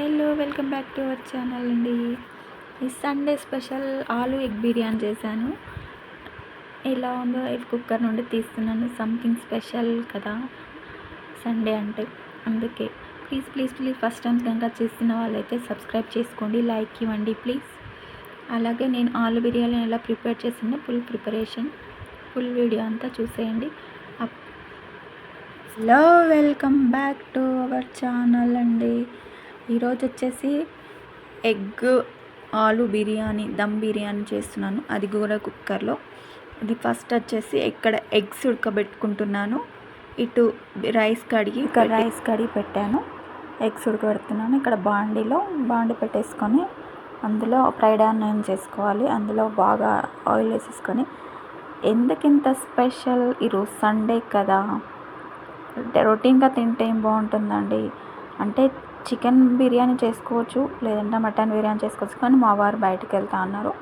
Hello welcome back to our channel అండి. ఈ Sunday special aloo egg biryani చేశాను. ఎలా ఉందో ఎగ్ కుక్కర్ నుండి తీస్తున్నాను. సంథింగ్ స్పెషల్ కదా సండే అంటే. అందుకే please please please first time కనుక చేస్తున్న వాళ్ళైతే సబ్స్క్రైబ్ చేసుకోండి లైక్ ఇవ్వండి ప్లీజ్. అలాగే నేను ఆలు బిర్యానీ ఎలా ప్రిపేర్ చేసిందో ఫుల్ ప్రిపరేషన్ ఫుల్ వీడియో అంతా చూసేయండి. Hello welcome back to our channel అండి. ఈరోజు వచ్చేసి ఎగ్ ఆలు బిర్యానీ దమ్ బిర్యానీ చేస్తున్నాను. అది కూడా కుక్కర్లో. ఇది ఫస్ట్ వచ్చేసి ఇక్కడ ఎగ్స్ ఉడకబెట్టుకుంటున్నాను. ఇటు రైస్ కడిగి ఇక్కడ రైస్ కడిగి పెట్టాను. ఎగ్స్ ఉడకబెడుతున్నాను. ఇక్కడ బాండీలో బాండి పెట్టేసుకొని అందులో ఫ్రైడ్ ఆనియన్ చేసుకోవాలి. అందులో బాగా ఆయిల్ వేసేసుకొని. ఎందుకింత స్పెషల్? ఈరోజు సండే కదా. అంటే రొటీన్గా తింటే ఏం బాగుంటుందండి? అంటే చికెన్ బిర్యానీ చేసుకోవచ్చు లేదంటే మటన్ బిర్యానీ చేసుకోవచ్చు కానీ మా వారు బయటకు వెళ్తా అన్నారు.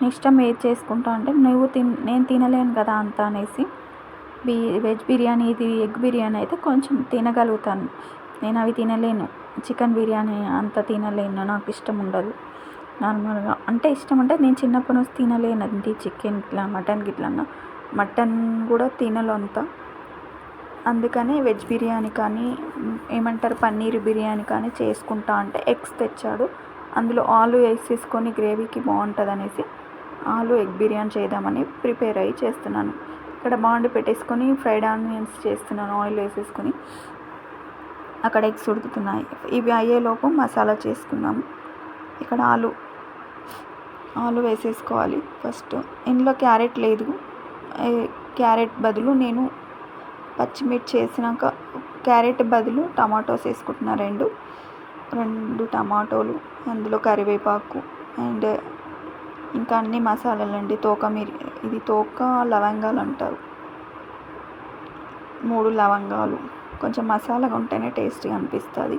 నీ ఇష్టం ఏది చేసుకుంటా అంటే నువ్వు తిన్ నేను తినలేను కదా అంత అనేసి బి వెజ్ బిర్యానీ ఇది ఎగ్ బిర్యానీ అయితే కొంచెం తినగలుగుతాను. నేను అవి తినలేను. చికెన్ బిర్యానీ అంత తినలేను. నాకు ఇష్టం ఉండదు. నార్మల్గా అంటే ఇష్టం అంటే నేను చిన్నప్పటి నుంచి తినలేను అది చికెన్ ఇట్లా మటన్ గిట్లా మటన్ కూడా తినలు అంతా. అందుకని వెజ్ బిర్యానీ కానీ ఏమంటారు పన్నీర్ బిర్యానీ కానీ చేసుకుంటా అంటే ఎగ్స్ తెచ్చాడు. అందులో ఆలు వేసేసుకొని గ్రేవీకి బాగుంటుంది అనేసి ఆలు ఎగ్ బిర్యానీ చేద్దామని ప్రిపేర్ అయ్యి చేస్తున్నాను. ఇక్కడ బాండి పెట్టేసుకొని ఫ్రైడ్ ఆనియన్స్ చేస్తున్నాను ఆయిల్ వేసేసుకొని. అక్కడ ఎగ్స్ ఉడుకుతున్నాయి. ఇవి అయ్యేలోపు మసాలా చేసుకుందాము ఇక్కడ ఆలు ఆలు వేసేసుకోవాలి ఫస్ట్. ఇందులో క్యారెట్ లేదు. క్యారెట్ బదులు నేను పచ్చిమిర్చి వేసినాక క్యారెట్ బదులు టమాటోస్ వేసుకుంటున్నా రెండు. రెండు టమాటోలు అందులో కరివేపాకు అండ్ ఇంకా అన్ని మసాలాలు అండి. తోక మిరి ఇది తోక లవంగాలు అంటారు. మూడు లవంగాలు. కొంచెం మసాలాగా ఉంటేనే టేస్టీగా అనిపిస్తుంది.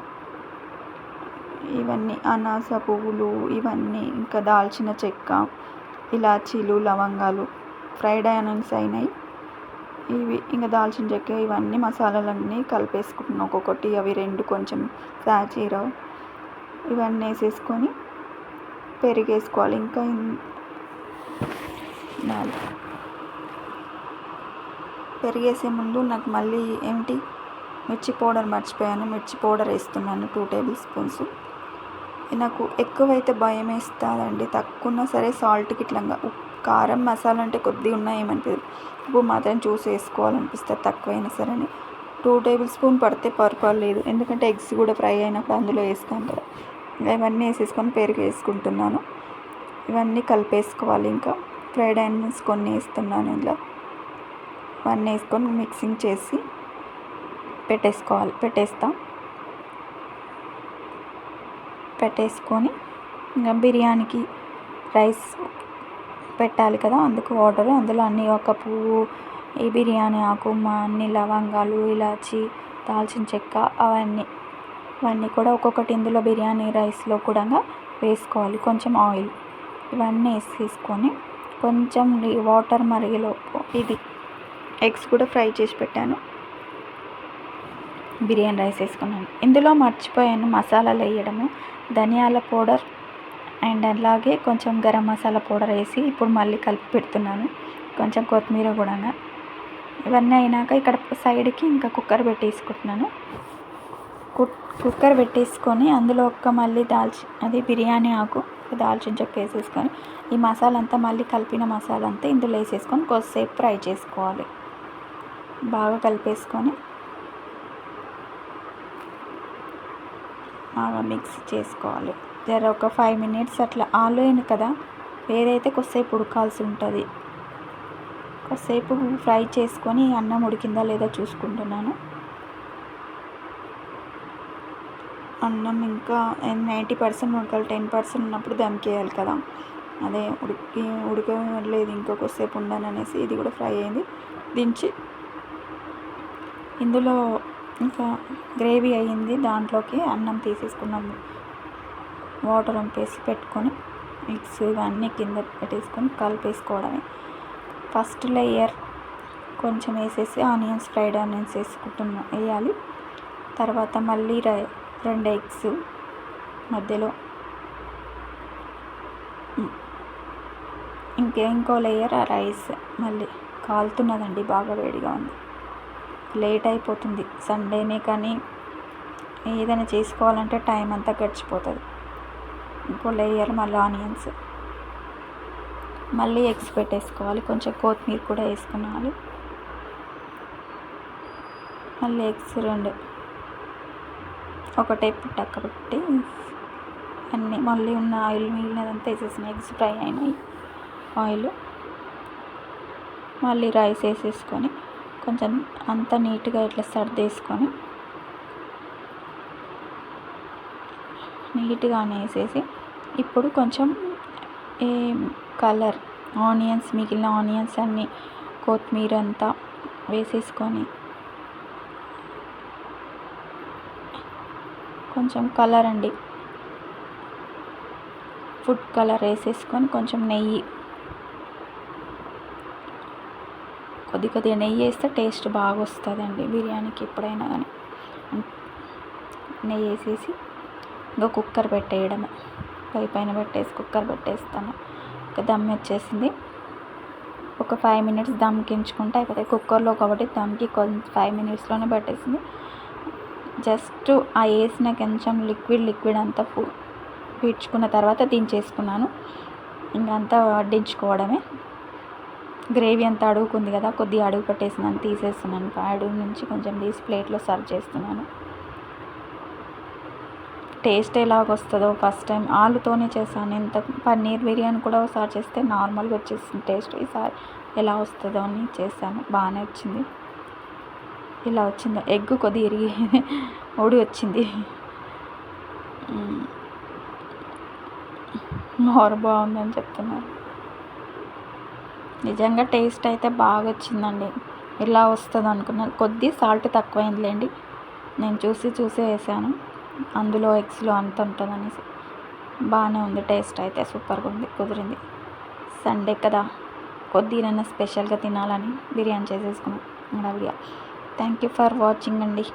ఇవన్నీ అనాస పువ్వులు ఇవన్నీ ఇంకా దాల్చిన చెక్క ఇలాచీలు లవంగాలు ఫ్రైడ్ ఆనియన్స్ అయినాయి. ఇవి ఇంకా దాల్చిన చెక్క ఇవన్నీ మసాలాలన్నీ కలిపేసుకుంటున్నాను ఒక్కొక్కటి అవి రెండు కొంచెం సాచీర ఇవన్నీ వేసేసుకొని పెరిగేసుకోవాలి. ఇంకా పెరిగేసే ముందు నాకు మళ్ళీ ఏంటి మిర్చి పౌడర్ మర్చిపోయాను. మిర్చి పౌడర్ వేస్తున్నాను టూ టేబుల్ స్పూన్స్. నాకు ఎక్కువైతే భయం వేస్తుందండి. తక్కువ సరే సాల్ట్కి ఇట్లా కారం మసాలా అంటే కొద్దిగా ఉన్నా ఉప్పు మాత్రం చూసి వేసుకోవాలనిపిస్తుంది తక్కువైనా సరే అని టూ టేబుల్ స్పూన్ పడితే పర్వాలేదు ఎందుకంటే ఎగ్స్ కూడా ఫ్రై అయినప్పుడు అందులో వేస్తాం కదా. ఇవన్నీ వేసేసుకొని పెరుగు వేసుకుంటున్నాను. ఇవన్నీ కలిపేసుకోవాలి ఇంకా. ఫ్రైడ్ ఆనియన్స్ కొన్ని వేస్తున్నాను ఇందులో. ఇవన్నీ వేసుకొని మిక్సింగ్ చేసి పెట్టేసుకోవాలి. పెట్టేస్తాం. పెట్టేసుకొని ఇంకా బిర్యానీకి రైస్ పెట్టాలి కదా అందుకు వాటర్ అందులో అన్నీ ఒక పువ్వు ఈ బిర్యానీ ఆకు మా అన్ని లవంగాలు ఇలాచి దాల్చిన చెక్క అవన్నీ. ఇవన్నీ కూడా ఒక్కొక్కటి ఇందులో బిర్యానీ రైస్లో కూడా వేసుకోవాలి. కొంచెం ఆయిల్. ఇవన్నీ వేసేసుకొని కొంచెం వాటర్ మరిగేలోపు ఇది ఎగ్స్ కూడా ఫ్రై చేసి పెట్టాను. బిర్యానీ రైస్ వేసుకున్నాను. ఇందులో మర్చిపోయాను మసాలాలు వేయడము. ధనియాల పౌడర్ అండ్ అలాగే కొంచెం గరం మసాలా పౌడర్ వేసి ఇప్పుడు మళ్ళీ కలిపి పెడుతున్నాను. కొంచెం కొత్తిమీర కూడా. ఇవన్నీ అయినాక ఇక్కడ సైడ్కి ఇంకా కుక్కర్ పెట్టేసుకుంటున్నాను. కుక్కర్ పెట్టేసుకొని అందులో ఒక్క మళ్ళీ దాల్చి అది బిర్యానీ ఆకు దాల్చిన చెక్క వేసేసుకొని ఈ మసాలా అంతా మళ్ళీ కలిపిన మసాలా అంతా ఇందులో వేసేసుకొని కొద్దిసేపు ఫ్రై చేసుకోవాలి. బాగా కలిపేసుకొని బాగా మిక్స్ చేసుకోవాలి. జర ఒక ఫైవ్ మినిట్స్ అట్లా ఆలోయను అయిన కదా. వేరైతే కొద్దిసేపు ఉడకాల్సి ఉంటుంది. కొద్దిసేపు ఫ్రై చేసుకొని అన్నం ఉడికిందా లేదా చూసుకుంటున్నాను. అన్నం ఇంకా నైంటీ పర్సెంట్ ఉడకాలి టెన్ పర్సెంట్ ఉన్నప్పుడు దమ్కేయాలి కదా. అదే ఉడికి ఉడకలేదు ఇంకా కొద్దిసేపు ఉండను అనేసి ఇది కూడా ఫ్రై అయింది. దించి ఇందులో ఇంకా గ్రేవీ అయ్యింది దాంట్లోకి అన్నం తీసేసుకున్నాము. వాటర్ వంపేసి పెట్టుకొని మిక్స్ ఇవన్నీ కింద పెట్టేసుకొని కలిపేసుకోవడమే. ఫస్ట్ లేయర్ కొంచెం వేసేసి ఆనియన్స్ ఫ్రైడ్ ఆనియన్స్ వేసుకుంటున్నా వేయాలి. తర్వాత మళ్ళీ రెండు ఎగ్స్ మధ్యలో. ఇంకే ఇంకో లేయర్ ఆ రైస్ మళ్ళీ కాలుతున్నదండి బాగా వేడిగా ఉంది. లేట్ అయిపోతుంది సండేనే కానీ ఏదైనా చేసుకోవాలంటే టైం అంతా గడిచిపోతుంది. ఇంకోళ్ళు వేయాలి మళ్ళీ ఆనియన్స్. మళ్ళీ ఎగ్స్ పెట్టేసుకోవాలి. కొంచెం కొత్తిమీర కూడా వేసుకున్నాను మళ్ళీ ఎగ్స్ రెండు. ఒకటే పుట్టక్క పెట్టి అన్నీ. మళ్ళీ ఉన్న ఆయిల్ మిగిలినదంతా వేసేసిన ఎగ్స్ ఫ్రై అయినాయి. ఆయిల్. మళ్ళీ రైస్ వేసేసుకొని కొంచెం అంతా నీట్గా ఇట్లా సర్దేసుకొని నీట్గా వేసేసి ఇప్పుడు కొంచెం ఏ కలర్ ఆనియన్స్ మిగిలిన ఆనియన్స్ అన్నీ కొత్తిమీర అంతా వేసేసుకొని కొంచెం కలర్ అండి. ఫుడ్ కలర్ వేసేసుకొని కొంచెం నెయ్యి కొద్ది కొద్దిగా నెయ్యి వేస్తే టేస్ట్ బాగా వస్తుందండి బిర్యానీకి ఎప్పుడైనా కానీ నెయ్యి వేసేసి ఇంకా కుక్కర్ పెట్టేయడమే. పై పైన పెట్టేసి కుక్కర్ పెట్టేస్తాను ఒక దమ్ వచ్చేసింది. ఒక ఫైవ్ మినిట్స్ దమ్కించుకుంటే అయిపోతాయి. కుక్కర్లో కాబట్టి దమ్కి కొంచెం ఫైవ్ మినిట్స్లోనే పెట్టేసింది. జస్ట్ ఆ వేసిన కొంచెం లిక్విడ్ లిక్విడ్ అంతా పూ పీడ్చుకున్న తర్వాత దించేసుకున్నాను. ఇంకా అంతా వడ్డించుకోవడమే. గ్రేవీ అంతా అడుగుకుంది కదా కొద్దిగా అడుగు పెట్టేసినాను తీసేస్తున్నాను అడుగు నుంచి కొంచెం తీసి ప్లేట్లో సర్వ్ చేస్తున్నాను. టేస్ట్ ఎలాగొస్తుందో ఫస్ట్ టైం ఆలుతోనే చేశాను. ఇంత పన్నీర్ బిర్యానీ కూడా ఒకసారి చేస్తే నార్మల్గా వచ్చేసింది టేస్ట్ ఈసారి ఎలా వస్తుందో అని చేశాను. బాగానే వచ్చింది. ఇలా వచ్చింది. ఎగ్ కొద్దిగా ఇరిగి ఊడి వచ్చింది. మోర్ బాగుందని చెప్తున్నారు. నిజంగా టేస్ట్ అయితే బాగా వచ్చిందండి. ఇలా వస్తుంది అనుకున్నాను కొద్ది సాల్ట్ తక్కువైందిలేండి. నేను చూసి చూసి వేసాను అందులో ఎగ్స్లో అంత ఉంటుంది అనేసి బాగానే ఉంది టేస్ట్ అయితే సూపర్గా ఉంది కుదిరింది. సండే కదా కొద్దిగా స్పెషల్గా తినాలని బిర్యానీ చేసేసుకున్నాం. హడావిడిగా థ్యాంక్ యూ ఫర్ వాచింగ్ అండి.